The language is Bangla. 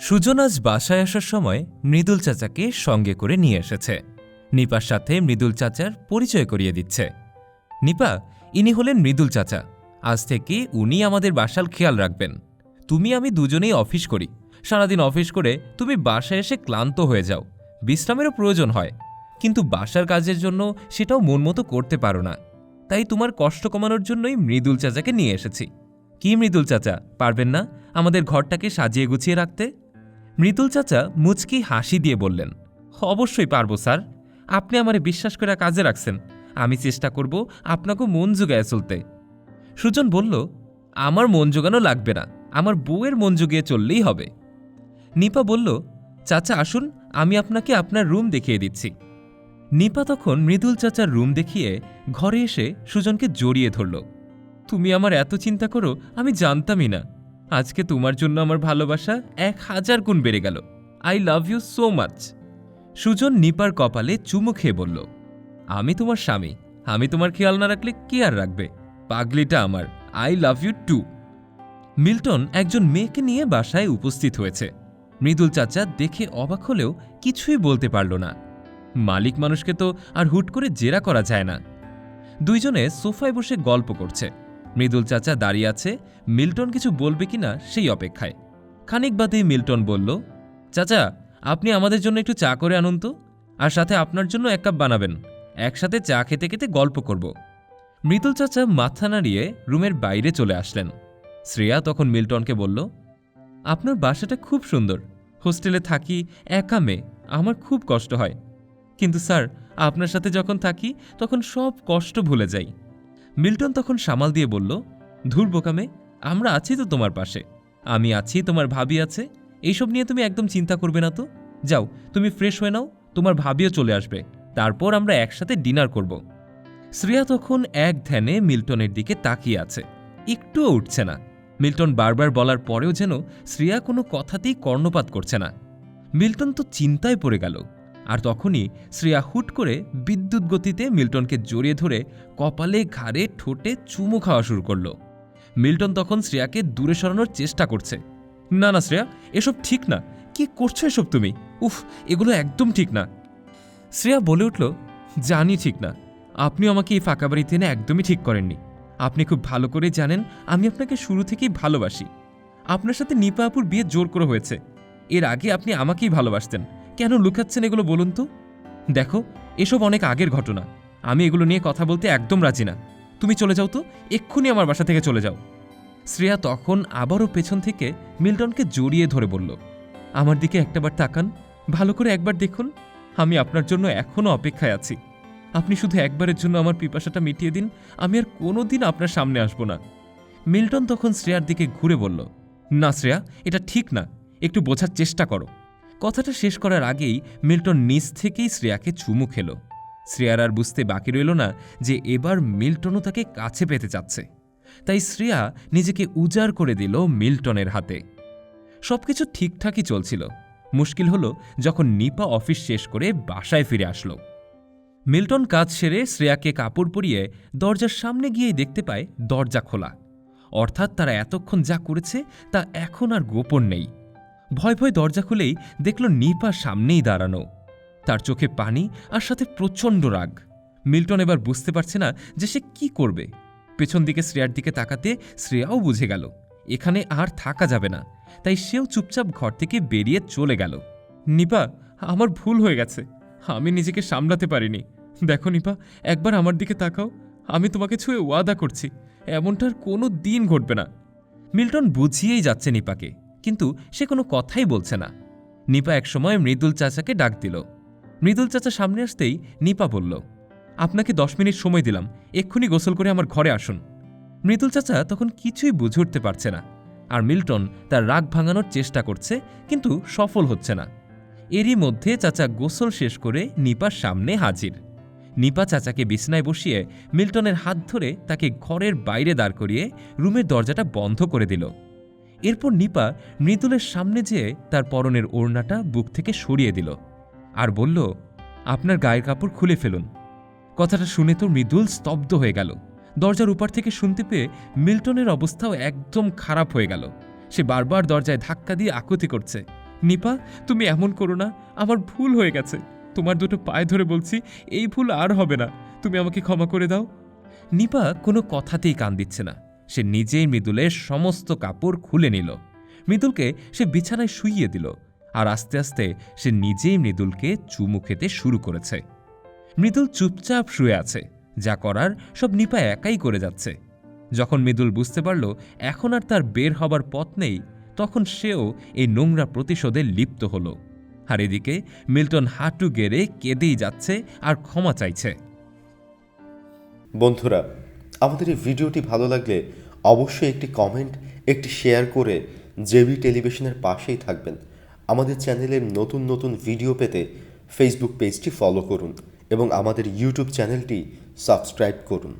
সুজন আজ বাসায় আসার সময় মৃদুল চাচাকে সঙ্গে করে নিয়ে এসেছে। নিপার সাথে মৃদুল চাচার পরিচয় করিয়ে দিচ্ছে। নিপা, ইনি হলেন মৃদুল চাচা। আজ থেকে উনি আমাদের বাসার খেয়াল রাখবেন। তুমি আমি দুজনেই অফিস করি। সারাদিন অফিস করে তুমি বাসায় এসে ক্লান্ত হয়ে যাও। বিশ্রামেরও প্রয়োজন হয়। কিন্তু বাসার কাজের জন্য সেটাও মন মতো করতে পারো না। তাই তোমার কষ্ট কমানোর জন্যই মৃদুল চাচাকে নিয়ে এসেছি। কি মৃদুল চাচা, পারবেন না আমাদের ঘরটাকে সাজিয়ে গুছিয়ে রাখতে? মৃদুল চাচা মুচকি হাসি দিয়ে বললেন, অবশ্যই পারব, স্যার। আপনি আমারে বিশ্বাস করে কাজে রাখছেন। আমি চেষ্টা করব আপনাকে মন জোগায় চলতে। সুজন বলল, আমার মন জোগানো লাগবে না। আমার বউয়ের মন জুগিয়ে চললেই হবে। নিপা বলল, চাচা, আসুন, আমি আপনাকে আপনার রুম দেখিয়ে দিচ্ছি। নিপা তখন মৃদুল চাচার রুম দেখিয়ে ঘরে এসে সুজনকে জড়িয়ে ধরল, তুমি আমার এত চিন্তা করো, আমি জানতামই না। আজকে তোমার জন্য আমার ভালোবাসা এক হাজার গুণ বেড়ে গেল। I love you so much Sujan নিপার কপালে চুমু খেয়ে বলল, আমি তোমার স্বামী। আমি তোমার খেয়াল না রাখলে কে আর রাখবে? পাগলিটা আমার। I love you too Milton একজন মেয়েকে নিয়ে বাসায় উপস্থিত হয়েছে। মৃদুল চাচা দেখে অবাক হলেও কিছুই বলতে পারল না। মালিক মানুষকে তো আর হুট করে জেরা করা যায় না। দুইজনে সোফায় বসে গল্প করছে। মৃদুল চাচা দাঁড়িয়ে আছে, মিল্টন কিছু বলবে কিনা সেই অপেক্ষায়। খানিক বাদেই মিল্টন বলল, চাচা, আপনি আমাদের জন্য একটু চা করে আনুন তো, আর সাথে আপনার জন্য এক কাপ বানাবেন। একসাথে চা খেতে খেতে গল্প করব। মৃদুল চাচা মাথা নাড়িয়ে রুমের বাইরে চলে আসলেন। শ্রেয়া তখন মিল্টনকে বলল, আপনার বাসাটা খুব সুন্দর। হোস্টেলে থাকি, একা মেয়ে, আমার খুব কষ্ট হয়। কিন্তু স্যার, আপনার সাথে যখন থাকি, তখন সব কষ্ট ভুলে যাই। মিল্টন তখন সামাল দিয়ে বলল, ধুর বোকামে, আমরা আছি তো তোমার পাশে। আমি আছি, তোমার ভাবি আছে। এইসব নিয়ে তুমি একদম চিন্তা করবে না তো। যাও, তুমি ফ্রেশ হয়ে নাও, তোমার ভাবিও চলে আসবে। তারপর আমরা একসাথে ডিনার করব। শ্রেয়া তখন এক ধ্যানে মিল্টনের দিকে তাকিয়ে আছে। একটুও উঠছে না। মিল্টন বারবার বলার পরেও যেন শ্রেয়া কোনো কথাতেই কর্ণপাত করছে না। মিল্টন তো চিন্তায় পড়ে গেল। আর তখনই শ্রেয়া হুট করে বিদ্যুৎ গতিতে মিল্টনকে জড়িয়ে ধরে কপালে, ঘাড়ে, ঠোঁটে চুমু খাওয়া শুরু করল। মিল্টন তখন শ্রেয়াকে দূরে সরানোর চেষ্টা করছে। না না, শ্রেয়া, এসব ঠিক না। কি করছ এসব তুমি? উফ, এগুলো একদম ঠিক না। শ্রেয়া বলে উঠল, জানি ঠিক না। আপনিও আমাকে এই ফাঁকা বাড়িতে এনে একদমই ঠিক করেননি। আপনি খুব ভালো করে জানেন, আমি আপনাকে শুরু থেকেই ভালোবাসি। আপনার সাথে নিপা আপুর বিয়ে জোর করে হয়েছে। এর আগে আপনি আমাকেই ভালোবাসতেন। কেন লুকাচ্ছেন এগুলো বলুন তো? দেখো, এসব অনেক আগের ঘটনা। আমি এগুলো নিয়ে কথা বলতে একদম রাজি না। তুমি চলে যাও তো, এক্ষুনি আমার বাসা থেকে চলে যাও। শ্রেয়া তখন আবারও পেছন থেকে মিল্টনকে জড়িয়ে ধরে বলল, আমার দিকে একটাবার তাকান, ভালো করে একবার দেখুন। আমি আপনার জন্য এখনও অপেক্ষায় আছি। আপনি শুধু একবারের জন্য আমার পিপাসাটা মিটিয়ে দিন, আমি আর কোনো দিন আপনার সামনে আসব না। মিল্টন তখন শ্রেয়ার দিকে ঘুরে বলল, না শ্রেয়া, এটা ঠিক না। একটু বোঝার চেষ্টা করো। কথাটা শেষ করার আগেই মিল্টন নিজ থেকেই শ্রেয়াকে চুমু খেল। শ্রেয়ার আর বুঝতে বাকি রইল না যে এবার মিল্টনও তাকে কাছে পেতে চাচ্ছে। তাই শ্রেয়া নিজেকে উজাড় করে দিল মিল্টনের হাতে। সবকিছু ঠিকঠাকই চলছিল। মুশকিল হলো যখন নিপা অফিস শেষ করে বাসায় ফিরে আসলো। মিল্টন কাজ সেরে শ্রেয়াকে কাপড় পরিয়ে দরজার সামনে গিয়েই দেখতে পায় দরজা খোলা। অর্থাৎ তারা এতক্ষণ যা করেছে তা এখন আর গোপন নেই। ভয় ভয় দরজা খুলেই দেখল নিপা সামনেই দাঁড়ানো। তার চোখে পানি আর সাথে প্রচণ্ড রাগ। মিল্টন এবার বুঝতে পারছে না যে সে কি করবে। পেছন দিকে শ্রেয়ার দিকে তাকাতে শ্রেয়াও বুঝে গেল, এখানে আর থাকা যাবে না, তাই সেও চুপচাপ ঘর থেকে বেরিয়ে চলে গেল। নিপা, আমার ভুল হয়ে গেছে, আমি নিজেকে সামলাতে পারিনি। দেখো নিপা, একবার আমার দিকে তাকাও, আমি তোমাকে ছুঁয়ে ওয়াদা করছি, এমনটার কোনো দিন ঘটবে না। মিল্টন বুঝিয়েই যাচ্ছে নিপাকে। কিন্তু সে কোনো কথাই বলছে না। নিপা একসময় মৃদুল চাচাকে ডাক দিল। মৃদুল চাচা সামনে আসতেই নিপা বলল, আপনাকে দশ মিনিট সময় দিলাম, এক্ষুনি গোসল করে আমার ঘরে আসুন। মৃদুল চাচা তখন কিছুই বুঝে উঠতে পারছে না, আর মিল্টন তার রাগ ভাঙানোর চেষ্টা করছে, কিন্তু সফল হচ্ছে না। এরই মধ্যে চাচা গোসল শেষ করে নিপার সামনে হাজির। নিপা চাচাকে বিছনায় বসিয়ে মিল্টনের হাত ধরে তাকে ঘরের বাইরে দাঁড় করিয়ে রুমের দরজাটা বন্ধ করে দিল। এরপর নিপা মৃদুলের সামনে যেয়ে তার পরনের ওড়নাটা বুক থেকে সরিয়ে দিল আর বলল, আপনার গায়ের কাপড় খুলে ফেলুন। কথাটা শুনে তো মৃদুল স্তব্ধ হয়ে গেল। দরজার উপার থেকে শুনতে পেয়ে মিল্টনের অবস্থাও একদম খারাপ হয়ে গেল। সে বারবার দরজায় ধাক্কা দিয়ে আকুতি করছে, নিপা, তুমি এমন করো না, আমার ভুল হয়ে গেছে। তোমার দুটো পায়ে ধরে বলছি, এই ভুল আর হবে না। তুমি আমাকে ক্ষমা করে দাও। নিপা কোনো কথাতেই কান দিচ্ছে না। সে নিজেই মৃদুলের সমস্ত কাপড় খুলে নিল। মৃদুলকে সে বিছানায় শুইয়ে দিল আর আস্তে আস্তে সে নিজেই মৃদুলকে চুমু খেতে শুরু করেছে। মৃদুল চুপচাপ শুয়ে আছে, যা করার সব নিপা একাই করে যাচ্ছে। যখন মৃদুল বুঝতে পারল এখন আর তার বের হবার পথ নেই, তখন সেও এই নোংরা প্রতিশোধে লিপ্ত হল। আর এদিকে মিল্টন হাঁটু গেড়ে কেঁদেই যাচ্ছে আর ক্ষমা চাইছে। বন্ধুরা আমাদের এই ভিডিওটি ভালো লাগলে অবশ্যই একটি কমেন্ট একটি শেয়ার করে জেবি টেলিভিশনের পাশেই থাকবেন। আমাদের চ্যানেলের নতুন নতুন ভিডিও পেতে ফেসবুক পেজটি ফলো করুন এবং আমাদের ইউটিউব চ্যানেলটি সাবস্ক্রাইব করুন।